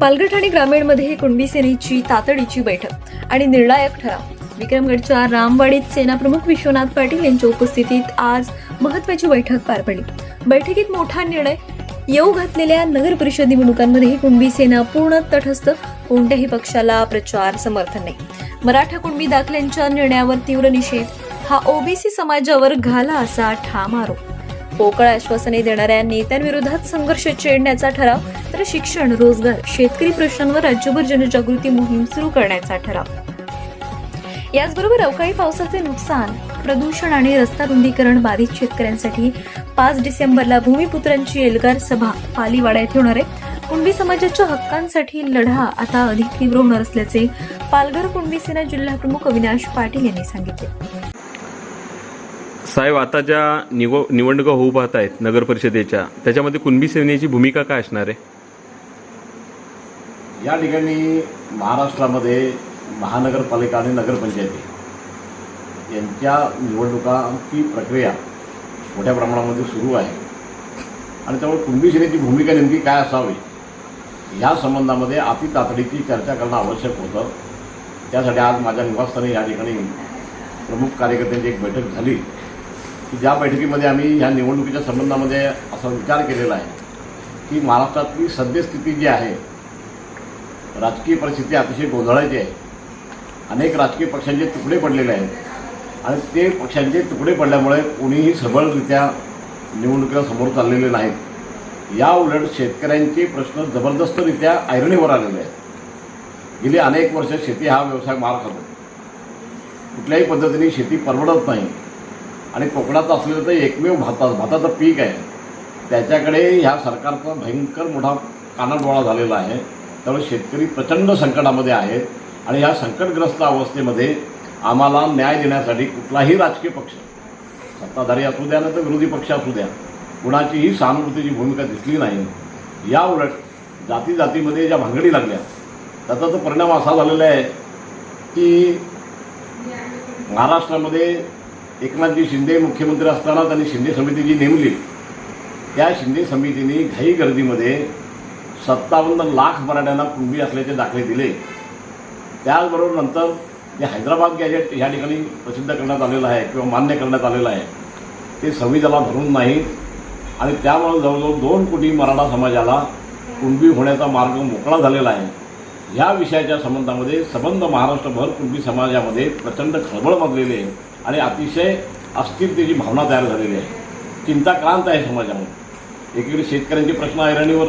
पालघर ठाणे ग्रामीणमध्ये कुणबी सेनेची तातडीची बैठक आणि निर्णायक ठराव. विक्रमगडच्या रामवाडीत सेनाप्रमुख विश्वनाथ पाटील यांच्या उपस्थितीत आज महत्वाची बैठक पार पडली. बैठकीत मोठा निर्णय येऊ घातलेल्या नगर परिषद निवडणुकांमध्ये कुणबी सेना पूर्ण तटस्थ कोणत्याही पक्षाला प्रचार समर्थन नाही. मराठा कुणबी दाखल्यांच्या निर्णयावर तीव्र निषेध हा ओबीसी समाजावर घाला असा ठाम आरोप. पोकळ आश्वासने देणाऱ्या नेत्यांविरोधात संघर्ष छेडण्याचा ठराव तर शिक्षण रोजगार शेतकरी प्रश्नांवर राज्यभर जनजागृती मोहीम सुरू करण्याचा ठराव. याचबरोबर अवकाळी पावसाचे नुकसान प्रदूषण आणि रस्ता रुंदीकरण बाधित शेतकऱ्यांसाठी पाच डिसेंबरला भूमिपुत्रांची एल्गार सभा पालीवाड्यात होणार आहे. कुणबी समाजाच्या हक्कांसाठी लढा आता अधिक तीव्र होणार असल्याचे पालघर कुणबी सेना जिल्हाप्रमुख अविनाश पाटील यांनी सांगितले. साहेब आता ज्या निवो निवडणुका होऊ पाहत आहेत नगर परिषदेच्या त्याच्यामध्ये कुणबी सेनेची भूमिका काय असणार आहे? या ठिकाणी महाराष्ट्रामध्ये महानगरपालिका आणि नगरपंचायती यांच्या निवडणुकांची प्रक्रिया मोठ्या प्रमाणामध्ये सुरू आहे. आणि त्यामुळे कुणबी सेनेची भूमिका नेमकी काय असावी या संबंधामध्ये अति तातडीची चर्चा करणं आवश्यक होतं. त्यासाठी आज माझ्या निवासस्थानी या ठिकाणी प्रमुख कार्यकर्त्यांची एक बैठक झाली. की ज्या बैठकीमध्ये आम्ही ह्या निवडणुकीच्या संबंधामध्ये असा विचार केलेला आहे की महाराष्ट्रातली सद्यस्थिती जी आहे राजकीय परिस्थिती अतिशय गोंधळाची आहे. अनेक राजकीय पक्षांचे तुकडे पडलेले आहेत. आणि ते पक्षांचे तुकडे पडल्यामुळे कोणीही सबळरित्या निवडणुकीला समोर चाललेले नाहीत. या उलट शेतकऱ्यांचे प्रश्न जबरदस्तरित्या ऐरणीवर आलेले आहेत. गेली अनेक वर्ष शेती हा व्यवसाय मार खातो कुठल्याही पद्धतीने शेती परवडत नाही. आणि कोकणात असलेलं तर एकमेव भाता भाताचं पीक आहे. त्याच्याकडे ह्या सरकारचा भयंकर मोठा कानाडोळा झालेला आहे. त्यामुळे शेतकरी प्रचंड संकटामध्ये आहेत. आणि ह्या संकटग्रस्त अवस्थेमध्ये आम्हाला न्याय देण्यासाठी कुठलाही राजकीय पक्ष सत्ताधारी असू द्या ना तर विरोधी पक्ष असू द्या कुणाचीही सहानुभूतीची भूमिका दिसली नाही. या उलट जाती जातीमध्ये ज्या भानगडी लागल्या त्याचा तो परिणाम असा झालेला आहे की महाराष्ट्रामध्ये एकनाथजी शिंदे मुख्यमंत्री असताना त्यांनी शिंदे समिती जी नेमली. त्या शिंदे समितीने घाई गर्दीमध्ये सत्तावन्न लाख मराठ्यांना कुणबी असल्याचे दाखले दिले. त्याचबरोबर नंतर जे हैदराबाद गॅजेट ह्या ठिकाणी प्रसिद्ध करण्यात आलेलं आहे किंवा मान्य करण्यात आलेलं आहे ते संविधानाला धरून नाही आणि त्यामुळे जवळजवळ दोन कोटी मराठा समाजाला कुणबी होण्याचा मार्ग मोकळा झालेला आहे. या विषयाच्या संबंधामध्ये संबंध महाराष्ट्रभर कुणबी समाजामध्ये प्रचंड खळबळ माजलेली आहे आणि अतिशय अस्थिरतेची भावना तयार झालेली आहे. चिंताक्रांत आहे समाजामध्ये. एकीकडे शेतकऱ्यांचे प्रश्न ऐरणीवर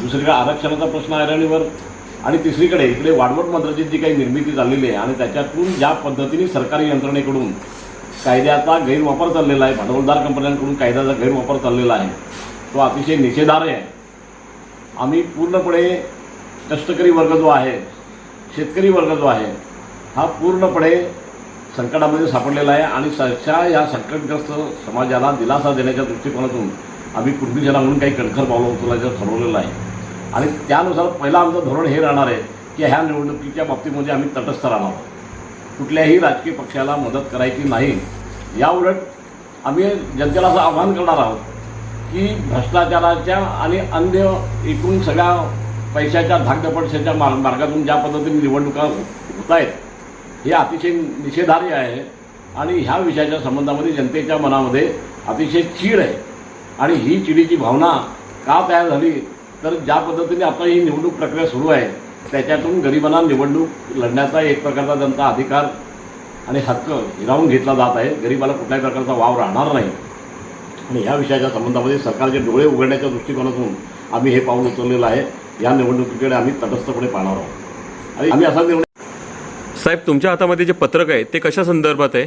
दुसरीकडे आरक्षणाचा प्रश्न ऐरणीवर आणि तिसरीकडे इकडे वाढवट मंत्राची जी काही निर्मिती झालेली आहे आणि त्याच्यातून ज्या पद्धतीने सरकारी यंत्रणेकडून कायद्याचा गैरवापर चाललेला आहे भांडवलदार कंपन्यांकडून कायद्याचा गैरवापर चाललेला आहे तो अतिशय निषेधार्ह आहे. आम्ही पूर्णपणे कष्टकरी वर्ग जो आहे शेतकरी वर्ग जो आहे हा पूर्णपणे संकटामध्ये सापडलेला आहे आणि सच्या या संकटग्रस्त समाजाला दिलासा देण्याच्या दृष्टिकोनातून आम्ही कुटुंबीजना म्हणून काही कणखर पावलं उचलायचं ठरवलेलं आहे. आणि त्यानुसार पहिलं आमचं धोरण हे राहणार आहे की ह्या निवडणुकीच्या बाबतीमध्ये आम्ही तटस्थ राहणार. आहोत कुठल्याही राजकीय पक्षाला मदत करायची नाही. याउलट आम्ही जनतेला असं आवाहन करणार आहोत की भ्रष्टाचाराच्या आणि अन्य एकूण सगळ्या पैशाच्या धाकदपटशाच्या मार्ग मार्गातून ज्या पद्धतीने निवडणुका होत आहेत हे अतिशय निषेधार्य आहे. आणि ह्या विषयाच्या संबंधामध्ये जनतेच्या मनामध्ये अतिशय चीड आहे. आणि ही चिडीची भावना का तयार झाली? तर ज्या पद्धतीने आता ही निवडणूक प्रक्रिया सुरू आहे त्याच्यातून गरिबांना निवडणूक लढण्याचा एक प्रकारचा त्यांचा अधिकार आणि हक्क हिरावून घेतला जात आहे. गरिबाला कुठल्याही प्रकारचा वाव राहणार नाही. आणि ह्या विषयाच्या संबंधामध्ये सरकारचे डोळे उघडण्याच्या दृष्टिकोनातून आम्ही हे पाऊल उचललेलं आहे. या निवडणुकीकडे आम्ही तटस्थपणे पाहणार आहोत. आणि आम्ही असा निर्णय साहेब तुमच्या हातामध्ये जे पत्रक आहे ते कशा संदर्भात आहे?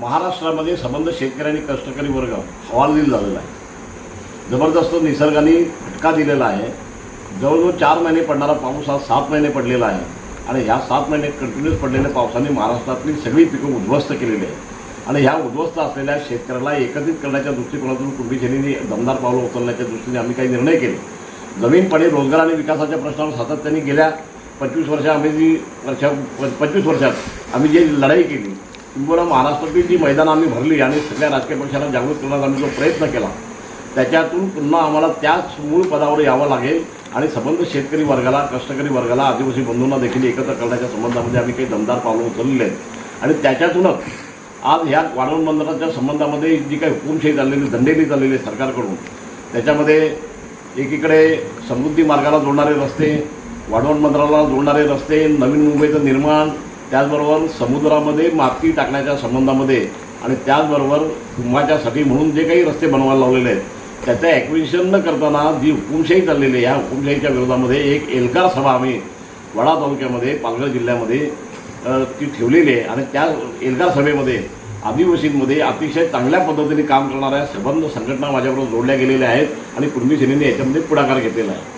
महाराष्ट्रामध्ये संबंध शेतकरी आणि कष्टकरी वर्ग हवालदिल झालेला आहे. जबरदस्त निसर्गाने फटका दिलेला आहे. जवळजवळ चार महिने पडणारा पाऊस हा सात महिने पडलेला आहे. आणि ह्या सात महिने कंटिन्युअस पडलेल्या पावसाने महाराष्ट्रातली सगळी पिकं उद्ध्वस्त केलेली आहे आणि ह्या उद्ध्वस्त असलेल्या शेतकऱ्याला एकत्रित करण्याच्या दृष्टिकोनातून कुणबी सेनेने दमदार पावलं उचलण्याच्या दृष्टीने आम्ही काही निर्णय केले. नवीनपणे रोजगार आणि विकासाच्या प्रश्नावर सातत्याने गेल्या पंचवीस वर्षा आम्ही जी वर्षा पंचवीस वर्षात आम्ही जी लढाई केली किंबहुना महाराष्ट्रातील जी मैदानं आम्ही भरली आणि सगळ्या राजकीय पक्षांना जागृत करण्याचा आम्ही जो प्रयत्न केला त्याच्यातून पुन्हा आम्हाला त्याच मूळ पदावर यावं लागेल आणि संबंध शेतकरी वर्गाला कष्टकरी वर्गाला आदिवासी बंधूंना देखील एकत्र करण्याच्या संबंधामध्ये आम्ही काही दमदार पावलं उचललेले आहेत. आणि त्याच्यातूनच आज ह्या वाढवण बंदराच्या संबंधामध्ये जी काही हुकुमशाही चाललेली दंडेली चाललेली आहे सरकारकडून त्याच्यामध्ये एकीकडे समृद्धी मार्गाला जोडणारे रस्ते वाढवण बंदराला जोडणारे रस्ते नवीन मुंबईचं निर्माण त्याचबरोबर समुद्रामध्ये माती टाकण्याच्या संबंधामध्ये आणि त्याचबरोबर कुंभाच्यासाठी म्हणून जे काही रस्ते बनवायला लावलेले आहेत त्याचं ॲक्विजिशन न करताना जी हुकुमशाही चाललेली आहे ह्या हुकुमशाहीच्या विरोधामध्ये एक एल्गार सभा आम्ही वडा तालुक्यामध्ये पालघर जिल्ह्यामध्ये ती ठेवलेली आहे. आणि त्या एल्गार सभेमध्ये आदिवासींमध्ये अतिशय चांगल्या पद्धतीने काम करणाऱ्या संबंध संघटना माझ्याबरोबर जोडल्या गेलेल्या आहेत आणि कुणबी सेनेने याच्यामध्ये पुढाकार घेतलेला आहे.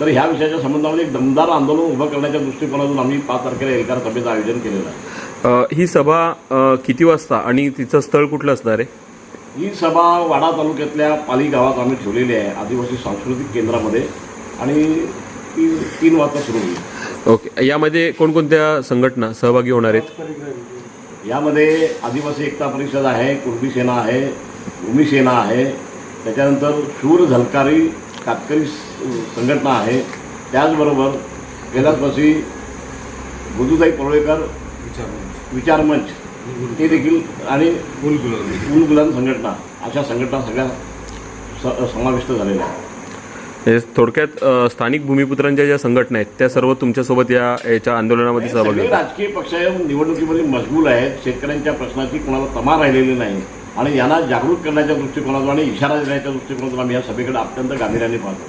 तर ह्या विषयाच्या संबंधामध्ये एक दमदार आंदोलन उभं करण्याच्या दृष्टिकोनातून आम्ही पाच तारखेला एल्गार सभेचं आयोजन केलेलं आहे. ही सभा किती वाजता आणि तिचं स्थळ कुठलं असणार आहे? ही सभा वाडा तालुक्यातल्या पाली गावात आम्ही ठेवलेली आहे आदिवासी सांस्कृतिक केंद्रामध्ये. आणि ती तीन वाजता सुरू होईल. ओके. यामध्ये कोणकोणत्या संघटना सहभागी होणार आहेत? यामध्ये आदिवासी एकता परिषद आहे कुर्बी सेना आहे भूमी सेना आहे. त्याच्यानंतर शूर झलकारी कातकरी संघटना आहे. त्याचबरोबर कैलासवासी बुधुताई परोळेकर विचार मंच. ते देखील आणि उलगुलान संघटना. अशा संघटना सगळ्या स- समाविष्ट झालेल्या आहेत. हे थोडक्यात अ, स्थानिक भूमिपुत्रांच्या ज्या संघटना आहेत त्या सर्व तुमच्यासोबत या याच्या आंदोलनामध्ये सहभागी सगळे होतात. राजकीय पक्ष निवडणुकीमध्ये मशगूल आहेत. शेतकऱ्यांच्या प्रश्नाची कोणाला तमा राहिलेली नाही. आणि यांना जागृत करण्याच्या दृष्टिकोनातून आणि इशारा देण्याच्या दृष्टिकोनातून आम्ही या सभेकडे अत्यंत गांभीर्याने पाहतो.